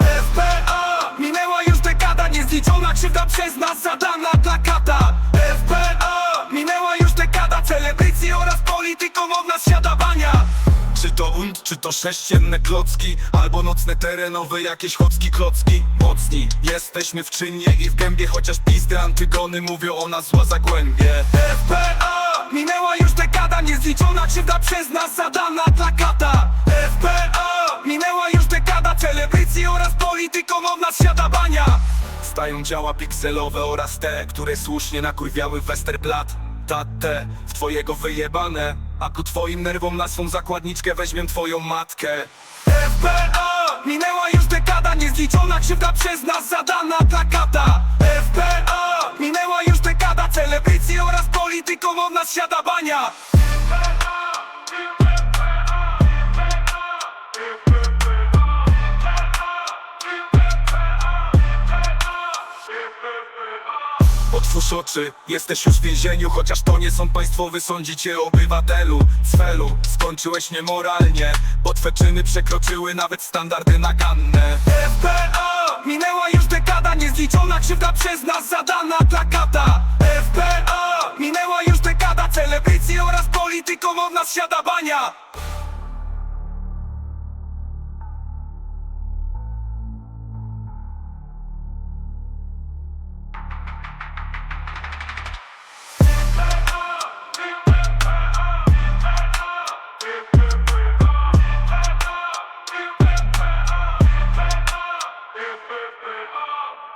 FBA Minęła już dekada Niezliczona krzywda przez nas zadana dla kata. FBA Minęła już dekada Celebrycji oraz politykom od nas siadawania. Czy to unt, czy to sześcienne klocki Albo nocne terenowe jakieś chocki klocki. Mocni, jesteśmy w czynie i w gębie Chociaż pizdy antygony mówią o nas zła zagłębie. FBA, minęła już niezliczona krzywda przez nas zadana dla kata FPA Minęła już dekada. Celebrycji oraz polityką od nas siada bania. Stają działa pikselowe oraz te, które słusznie nakurwiały Westerplatte Tate, w twojego wyjebane. A ku twoim nerwom na swą zakładniczkę weźmiem twoją matkę. FPA Minęła już dekada, niezliczona krzywda przez nas zadana dla kata FPA Minęła już dekada, celebrycji oraz polityką od nas siada bania Otwórz oczy, jesteś już w więzieniu Chociaż to nie sąd państwowy, sądzi cię obywatelu Cfelu, skończyłeś niemoralnie Bo twe czyny przekroczyły nawet standardy naganne FPA Minęła już dekada, niezliczona krzywda przez nas zadana dla kata. FPA Minęła już dekada, celebrycji oraz polityką od nas siada bania Oh!